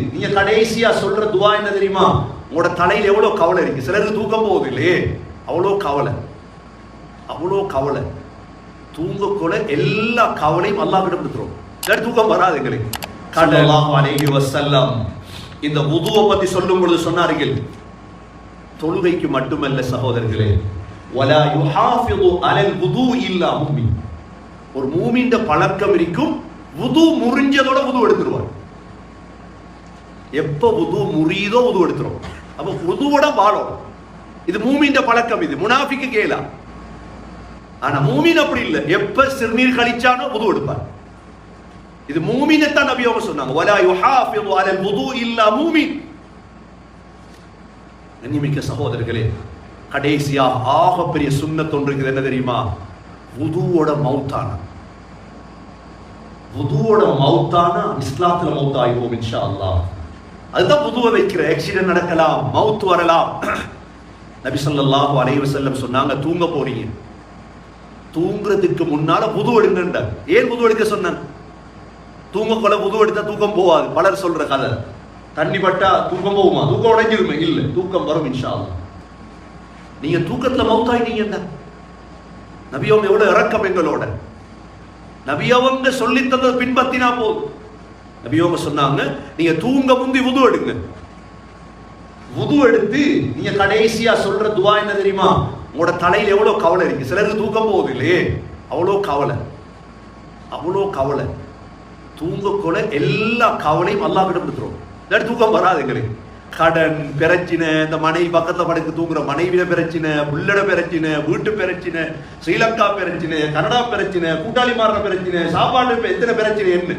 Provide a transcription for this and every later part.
நீங்க கடைசியா சொல்ற துவா என்ன தெரியுமா? உங்களோட தலையில எவ்வளவு கவலை இருக்கு? சிலருக்கு தூக்கம் போகுது இல்லையே? அவ்வளோ கவலை. அவ்வளோ கவலை. தூங்கக்கூட எல்லா கவலையும் அல்லா கிட்ட கொடுத்துரும். இல்லாட்டி தூக்கம் வராது எங்களுக்கு. கடலாம் அலைஹி வஸல்லம். இந்த உதுவை பத்தி சொல்லும் பொழுது சொன்னார்கள் தொழுகைக்கு மட்டுமல்ல சகோதரர்களே வலா யுஹாஃபிது அலல் வுது இல்லா மூமி ஒரு மூமின்ற பழக்கம் இருக்கும் வுது முறிஞ்சதோட வுது எடுத்துருவார். எப்போ உது முறியுதோ உது எடுத்துரும். அப்போ உதுவோட வாழும். இது மூமின்ற பழக்கம் இது. முனாஃபிக்கு கேலா ஆனா மூமின் அப்படி இல்லை. எப்ப சிறுநீர் கழிச்சானோ உது எடுப்பார். இது மூமினைத்தான் நபி அவங்க சொன்னாங்க. வலா யுஹாஃபிது அலல் வுது இல்லா மூமின். கண்ணிமிக்க சகோதரர்களே கடைசியாக ஆகப்பெரிய சுண்ணத் ஒன்று என்ன தெரியுமா? உதுவோட மௌத்தான உதுவோட மௌத்தான இஸ்லாத்துல மௌத் இன்ஷா அல்லாஹ். அதுதான் புதுவை வைக்கிற ஆக்சிடென்ட் நடக்கலாம் மவுத் வரலாம். நபி சொல்லாஹு அலைஹி செல்லம் சொன்னாங்க தூங்க போறீங்க. தூங்குறதுக்கு முன்னால புது எடுங்கன்ற. ஏன் புது எடுக்க சொன்னான்? தூங்க கொள்ள புது எடுத்தா தூக்கம் போவாது. பலர் சொல்ற கதை. தண்ணி பட்டா தூக்கம் போகுமா? தூக்கம் உடைஞ்சிருமே. இல்ல தூக்கம் வரும் இன்ஷா நீங்க தூக்கத்துல என்ன? நபியோங்க எவ்வளவு இறக்கம் எங்களோட. நபியவங்க சொல்லி தந்தது பின்பற்றினா போதும். நபியவங்க சொன்னாங்க நீங்க தூங்க முந்தி உது எடுங்க. உது எடுத்து நீங்க கடைசியா சொல்ற துவா என்ன தெரியுமா? உங்களோட தலையில எவ்வளவு கவலை இருக்கு? சிலருக்கு தூக்கம் போகுது இல்லையே? அவ்வளோ கவலை. அவ்வளோ கவலை. தூங்கக்கூட எல்லா கவலையும் அல்லாஹ் கிட்ட கொடுத்துரும். இல்லாட்டி தூக்கம் வராது எங்களுக்கு. கடன் பிரச்சினை இந்த மனைவி பக்கத்தில் படுக்க தூங்குற மனைவியில பிரச்சினை புள்ளட பிரச்சினை வீட்டு பிரச்சினை ஸ்ரீலங்கா பிரச்சினை கனடா பிரச்சினை கூட்டாளி மாறுற பிரச்சினை சாப்பாடு எத்தனை பிரச்சினை என்ன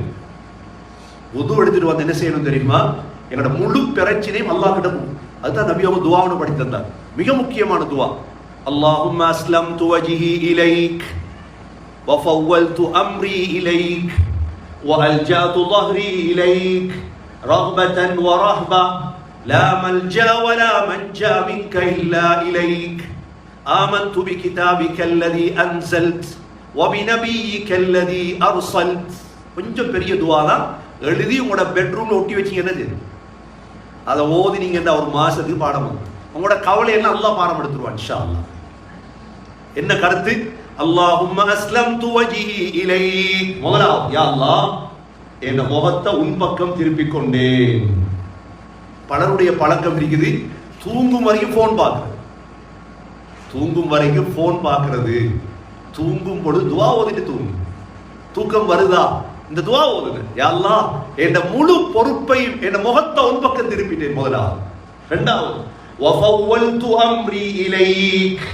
உது எடுத்துட்டு வந்து என்ன செய்யணும் தெரியுமா எங்களோட முழு பிரச்சனையும் அல்லாஹ் கிட்ட கொடுக்கும். அதுதான் நபி அவங்க துவாவுன்னு படித்து தந்தார் மிக முக்கியமான துவா அல்லாஹும் அஸ்லம் துவஜிஹி இலைக் وفولت أمري إليك وألجأت ظهري إليك رغبة ورهبة لا ملجأ ولا منجا منك إلا إليك آمنت بكتابك الذي أنزلت وبنبيك الذي أرسلت கொஞ்சம் பெரிய துவா தான் எழுதி உங்களோட பெட்ரூம்ல ஒட்டி வச்சீங்க என்னது? அதை ஓதி நீங்க என்ன ஒரு மாசத்துக்கு பாடம் உங்களோட கவலை எல்லாம் அல்லாஹ் பாடம் எடுத்துருவான் ஷா அல்லாஹ் என்ன கருத்து? அல்லாஹும் அஸ்லம் துவஜி இலை முதலாவது யா அல்லாஹ் என் முகத்தை உன் பக்கம் திருப்பிக் கொண்டேன். பலருடைய பழக்கம் இருக்குது. தூங்கும் வரைக்கும் ஃபோன் பார்க்கறது. தூங்கும் வரைக்கும் ஃபோன் பார்க்கறது. தூங்கும் பொழுது துவா ஓதிட்டு தூங்கும் தூக்கம் வருதா? இந்த துவா ஓதுங்க. யா என்ன என் முழு பொறுப்பையும் என் முகத்தை உன் பக்கம் திருப்பிட்டேன் முதலாவது ரெண்டாவது வஃபவ்வல்து அம்ரி இலைக்.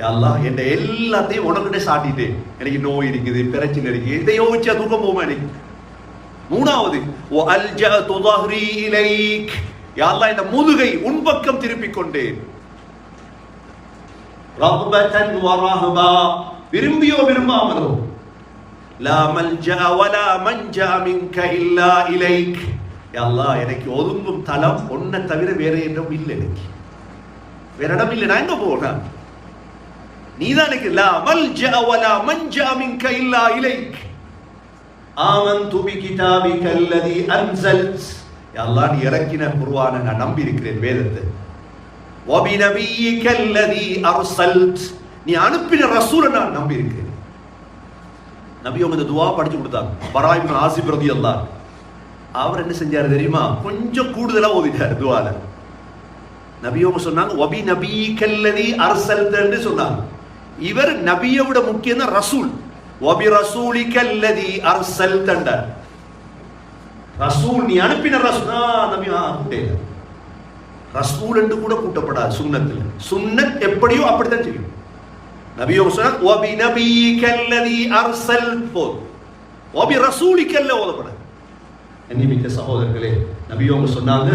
யா என் எல்லாத்தையும் உனக்கிட்ட சாட்டிட்டேன். எனக்கு நோய் இருக்குது பிரச்சனை இருக்கு இதை யோசிச்சா தூக்கம் போமா எனக்கு? மூணாவது ஓ அல்ஜா துதஹ்ரி இலைக். யா இந்த முதுகை உன் பக்கம் திருப்பிக் கொண்டேன் ரஹ்பதன் வ ரஹ்பா. விரும்பியோ விரும்பாமலோ லா மல்ஜா வலா மஞ்சா மின்க இல்லா இலைக் அல்லா எனக்கு ஒதுங்கும் தலம் ஒன்னை தவிர வேற இடம் இல்லை எனக்கு. வேற இடம் இல்லை நான் எங்க போறேன் நீதான் எனக்கு லா மல்ஜா வலா மஞ்சா மின்க இல்லா இலைக் ஆமன்து பிகிதாபிக அல்லதி அன்சல்ஸ் யா அல்லாஹ் நீ இறக்கின குர்ஆனை நான் நம்பி இருக்கிறேன் வேதத்தை. வபிநபியிக அல்லதி அர்சல்த் நீ அனுப்பின ரசூலை நான் நம்பி இருக்கிறேன் நபி அவங்க இந்த துவா படிச்சு கொடுத்தாங்க. பராய் இப்னு ஆசிப் ரலியல்லாஹு அவர் என்ன செஞ்சாரு தெரியுமா? கொஞ்சம் கூடுதலா ஓதிட்டார் துவால. நபி அவங்க சொன்னாங்க நபி கல்லதி அரசல்தன்னு சொன்னாங்க. இவர் நபியை விட முக்கியம் தான் ரசூல். வபி ரசூலிக்கல்லதி அர்சல்தண்டார் ரசூல் நீ அனுப்பின ரசூல். நபி ஆ ரசூல் என்று கூட கூட்டப்படாது சுண்ணத்தில் சுண்ணத் எப்படியோ அப்படித்தான் செய்யும் நபியோ சொன்னார் நபி கல்லதி அர்சல் போல் ஒபி ரசூலி கல்ல ஓதப்பட எண்ணிமிக்க சகோதரர்களே நபியவங்க சொன்னாங்க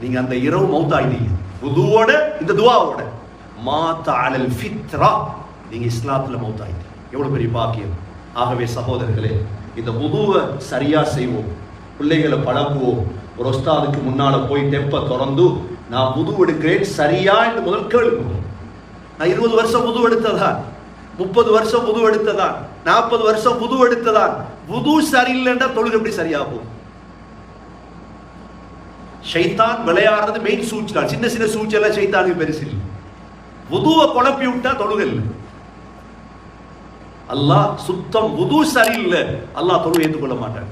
நீங்க அந்த இரவு மௌத்தாயிட்டீங்க புதுவோட இந்த துவாவோட மாத்த ஃபித்ரா நீங்க இஸ்லாத்துல மௌத்தாயிட்டீங்க எவ்வளவு பெரிய பாக்கியம் ஆகவே சகோதரர்களே இந்த புதுவை சரியா செய்வோம் பிள்ளைகளை பழகுவோம் ஒரு ஒஸ்தாதுக்கு முன்னால போய் டெப்பை திறந்து நான் புது எடுக்கிறேன் சரியா என்று முதல் கேள்வி நான் இருபது வருஷம் புது எடுத்ததான். முப்பது வருஷம் புது எடுத்ததான். நாற்பது வருஷம் புது எடுத்ததான். புது சரியில்லைன்னா தொழுகை எப்படி சரியா போகும் ஷைத்தான் விளையாடுறது மெயின் சூழ்ச்சி தான் சின்ன சின்ன சூழ்ச்சி எல்லாம் ஷைத்தானுக்கு பெருசு இல்லை. புதுவை குழப்பி விட்டா தொழுகல் அல்லாஹ் சுத்தம் புது சரியில்லை. அல்லாஹ் தொழு ஏற்றுக்கொள்ள மாட்டேன்.